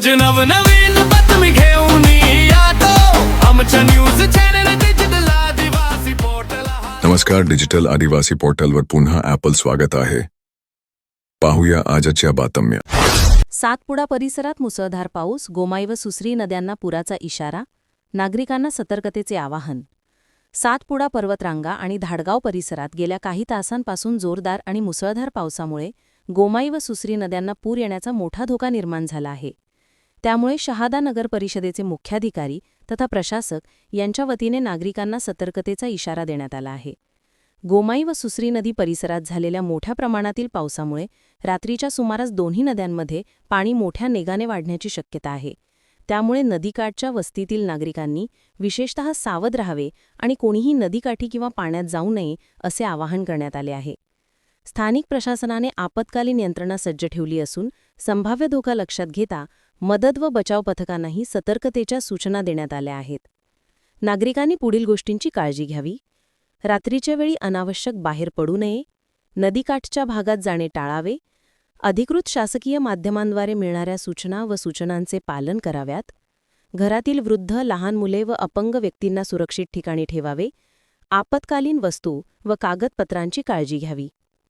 रोज नवनवीन बातमी घेऊन येतो. आमच्या news channel digital Adivasi portal नमस्कार डिजिटल आदिवासी पोर्टलवर पुन्हा ॲपल स्वागत आहे. पाहूया आजच्या बातम्या. सातपुडा परिसरात मुसळधार पाऊस गोमाई व सुसरी नद्यांना पुराचा इशारा नागरिकांना सतर्कतेचे आवाहन. सातपुडा पर्वतरांगा आणि धाडगाव परिसरात गेल्या काही तासांपासून जोरदार आणि मुसळधार पावसामुळे गोमाई व सुसरी नद्यांना पूर येण्याचा मोठा धोका निर्माण झाला आहे. त्यामुळे शहादा नगर परिषदेचे मुख्याधिकारी तथा प्रशासक यांच्या वतीने नागरिकांना सतर्कतेचा इशारा देण्यात आला आहे. गोमाई व सुसरी नदी परिसरात झालेल्या मोठ्या प्रमाणातील पावसामुळे रात्रीच्या सुमारास दोन्ही नद्यांमध्ये पाणी मोठ्या नेगाने वाढण्याची शक्यता आहे. त्यामुळे नदीकाठच्या वस्तीतील नागरिकांनी विशेषतः सावध राहावे आणि कोणीही नदीकाठी किंवा पाण्यात जाऊ नये असे आवाहन करण्यात आले आहे. स्थानिक प्रशासनाने आपत्कालीन यंत्रणा सज्ज ठेवली असून संभाव्य धोका लक्षात घेता मदत व बचाव पथकांनाही सतर्कतेच्या सूचना देण्यात आल्या आहेत. नागरिकांनी पुढील गोष्टींची काळजी घ्यावी. रात्रीच्या वेळी अनावश्यक बाहेर पडू नये. नदीकाठच्या भागात जाणे टाळावे. अधिकृत शासकीय माध्यमांद्वारे मिळणाऱ्या सूचना व सूचनांचे पालन कराव्यात. घरातील वृद्ध लहान मुले व अपंग व्यक्तींना सुरक्षित ठिकाणी ठेवावे. आपत्कालीन वस्तू व कागदपत्रांची काळजी घ्यावी.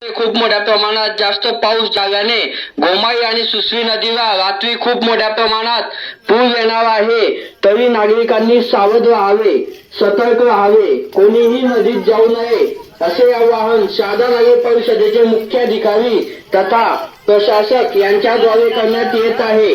खूप मोठ्या प्रमाणात जास्त पाऊस झाल्याने गोमाई आणि सुसवी नदीला रात्री खूप मोठ्या प्रमाणात पूर येणार आहे. तरी नागरिकांनी सावध राहावे सतर्क राहावे कोणीही नदीत जाऊ नये असे आवाहन शहादा नगर परिषदेचे मुख्याधिकारी तथा प्रशासक यांच्याद्वारे करण्यात येत आहे.